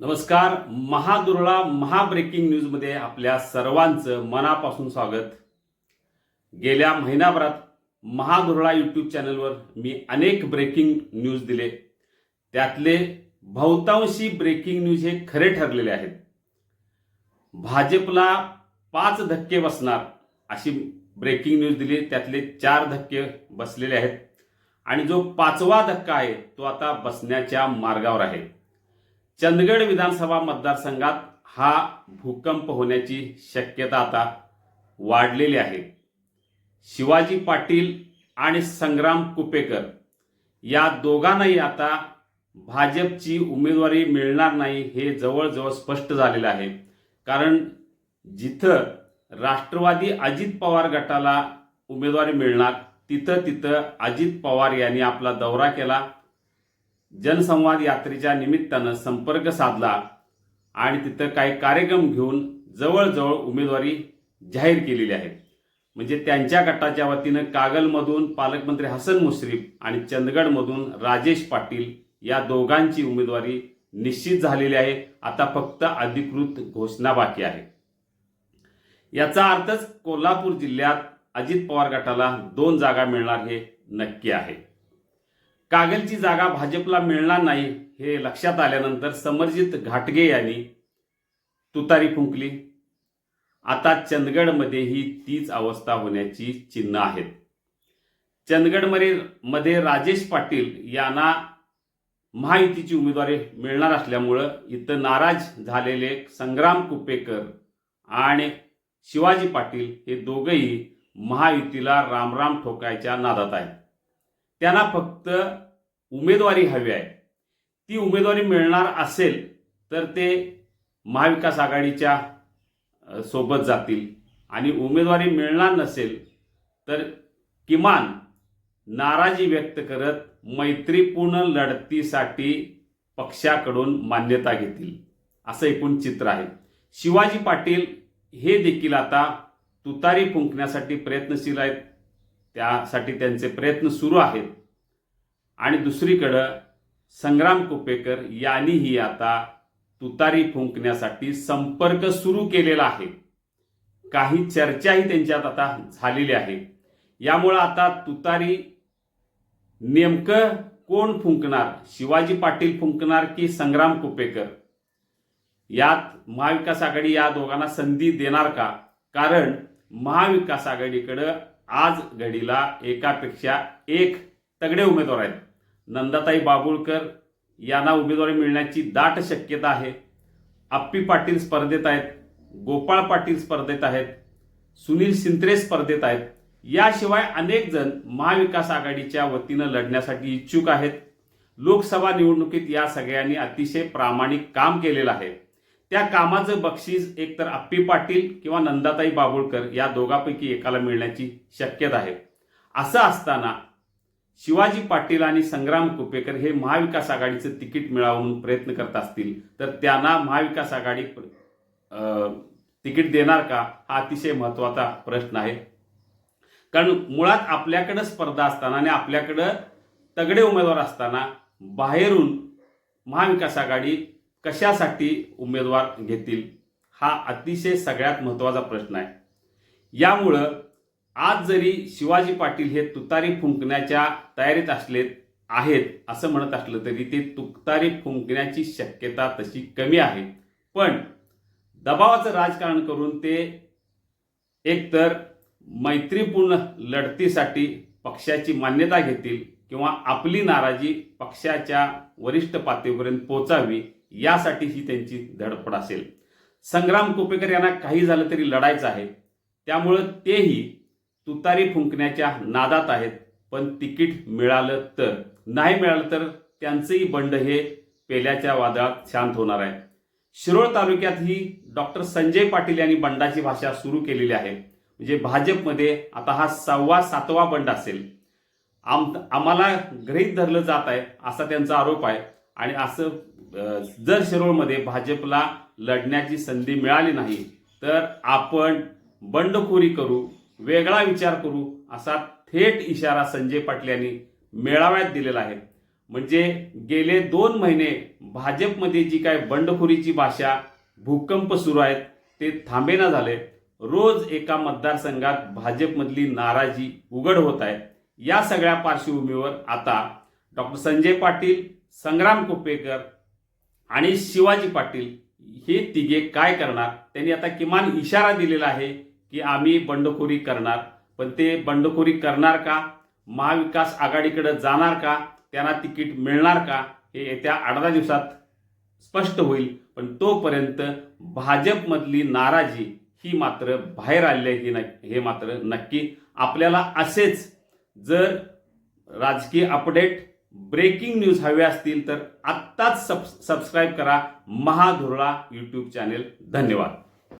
नमस्कार. महादुर्ळा महाब्रेकिंग न्यूजमध्ये आपल्या सर्वांचं मनापासून स्वागत. गेल्या महिनाभरात महादुर्ळा यूट्यूब चॅनलवर मी अनेक ब्रेकिंग न्यूज दिले. त्यातले बहुतांशी ब्रेकिंग न्यूज हे खरे ठरलेले आहेत. भाजपला पाच धक्के बसणार अशी ब्रेकिंग न्यूज दिली. त्यातले चार धक्के बसलेले आहेत. आणि जो पाचवा धक्का आहे तो आता बसण्याच्या मार्गावर आहे. चंदगड विधानसभा मतदारसंघात हा भूकंप होण्याची शक्यता आता वाढलेली आहे. शिवाजी पाटील आणि संग्राम कुपेकर या दोघांनाही आता भाजपची उमेदवारी मिळणार नाही हे जवळजवळ स्पष्ट झालेलं आहे. कारण जिथं राष्ट्रवादी अजित पवार गटाला उमेदवारी मिळणार तिथं तिथं अजित पवार यांनी आपला दौरा केला. जनसंवाद यात्रेच्या निमित्तानं संपर्क साधला आणि तिथं काही कार्यक्रम घेऊन जवळजवळ उमेदवारी जाहीर केलेली आहे म्हणजे त्यांच्या गटाच्या वतीनं कागलमधून पालकमंत्री हसन मुश्रीफ आणि चंदगडमधून राजेश पाटील या दोघांची उमेदवारी निश्चित झालेली आहे. आता फक्त अधिकृत घोषणा बाकी आहे. याचा अर्थच कोल्हापूर जिल्ह्यात अजित पवार गटाला दोन जागा मिळणार हे नक्की आहे. कागलची जागा भाजपला मिळणार नाही हे लक्षात आल्यानंतर समरजित घाटगे यांनी तुतारी फुंकली. आता चंदगडमध्येही तीच अवस्था होण्याची चिन्ह आहेत. चंदगडमध्ये मध्ये राजेश पाटील यांना महायुतीची उमेदवारी मिळणार असल्यामुळं इथं नाराज झालेले संग्राम कुपेकर आणि शिवाजी पाटील हे दोघंही महायुतीला रामराम ठोकायच्या नादात आहेत. त्यांना फक्त उमेदवारी हवी आहे. ती उमेदवारी मिळणार असेल तर ते महाविकास आघाडीच्या सोबत जातील. आणि उमेदवारी मिळणार नसेल तर किमान नाराजी व्यक्त करत मैत्रीपूर्ण लढतीसाठी पक्षाकडून मान्यता घेतील. असं एकूण चित्र आहे. शिवाजी पाटील हे देखील आता तुतारी फुंकण्यासाठी प्रयत्नशील आहेत. त्यासाठी त्यांचे प्रयत्न सुरू आहेत. आणि दुसरीकडं संग्राम कुपेकर यांनीही आता तुतारी फुंकण्यासाठी संपर्क सुरू केलेला आहे. काही चर्चाही त्यांच्यात आता झालेली आहे. यामुळं आता तुतारी नेमकं कोण फुंकणार? शिवाजी पाटील फुंकणार की संग्राम कुपेकर? यात महाविकास आघाडी या दोघांना संधी देणार का? कारण महाविकास आघाडीकडं आज घडीला एकापेक्षा एक तगडे उमेदवार आहेत. नंदाताई बाबुळकर यांना उमेदवारी मिळण्याची दाट शक्यता आहे. आप्पी पाटील स्पर्धेत आहेत. गोपाळ पाटील स्पर्धेत आहेत. सुनील सिंत्रे स्पर्धेत आहेत. याशिवाय अनेक जण महाविकास आघाडीच्या वतीनं लढण्यासाठी इच्छुक आहेत. लोकसभा निवडणुकीत या सगळ्यांनी अतिशय प्रामाणिक काम केलेलं आहे. त्या कामाचं बक्षीस एकतर आप्पी पाटील किंवा नंदाताई बाबुळकर या दोघांपैकी एकाला मिळण्याची शक्यता आहे. असं असताना शिवाजी पाटील आणि संग्राम कुपेकर हे महाविकास आघाडीचं तिकीट मिळावून प्रयत्न करत असतील तर त्यांना महाविकास आघाडी तिकीट देणार का हा अतिशय महत्त्वाचा प्रश्न आहे. कारण मुळात आपल्याकडं स्पर्धा असताना आणि आपल्याकडं तगडे उमेदवार असताना बाहेरून महाविकास आघाडी कशासाठी उमेदवार घेतील हा अतिशय सगळ्यात महत्त्वाचा प्रश्न आहे. यामुळं आज जरी शिवाजी पाटील हे तुतारी फुंकण्याच्या तयारीत असलेत आहेत असं म्हणत असलं तरी ते तुतारी फुंकण्याची शक्यता तशी कमी आहे. पण दबावाचं राजकारण करून ते एकतर मैत्रीपूर्ण लढतीसाठी पक्षाची मान्यता घेतील किंवा आपली नाराजी पक्षाच्या वरिष्ठ पातळीपर्यंत पोचावी यासाठी ही त्यांची धडपड असेल. संग्राम कुपेकर यांना काही झालं तरी लढायचं आहे. त्यामुळं तेही तुतारी फुंकण्याच्या नादात आहेत. पण तिकीट मिळालं तर नाही मिळालं तर त्यांचंही बंड हे पेल्याच्या वादळात शांत होणार आहे. शिरोळ तालुक्यात ही डॉक्टर संजय पाटील यांनी बंडाची भाषा सुरू केलेली आहे. म्हणजे भाजपमध्ये आता हा सहावा सातवा बंड असेल. आम आम्हाला गृहीत धरलं जात आहे असा त्यांचा आरोप आहे. आणि असं जर शिरोळमध्ये भाजपला लढण्याची संधी मिळाली नाही तर आपण बंडखोरी करू वेगळा विचार करू असा थेट इशारा संजय पाटील यांनी मेळाव्यात दिलेला आहे. म्हणजे गेले दोन महिने भाजपमध्ये जी काय बंडखोरीची भाषा भूकंप सुरू आहेत ते थांबेना झाले. रोज एका मतदारसंघात भाजपमधली नाराजी उघड होत आहे. या सगळ्या पार्श्वभूमीवर आता डॉक्टर संजय पाटील संग्राम कुपेकर आणि शिवाजी पाटील हे तिघे काय करणार? त्यांनी आता किमान इशारा दिलेला आहे की आम्ही बंडखोरी करणार. पण ते बंडखोरी करणार का? महाविकास आघाडीकडे जाणार का? त्यांना तिकीट मिळणार का? हे येत्या आठ दहा दिवसात स्पष्ट होईल. पण तोपर्यंत भाजपमधली नाराजी ही मात्र बाहेर आली आहे की नाही हे मात्र नक्की आपल्याला असेच जर राजकीय अपडेट ब्रेकिंग न्यूज हवे असतील तर आत्ताच सब सबस्क्राईब करा. महाधुरळा यूट्यूब चॅनेल धन्यवाद.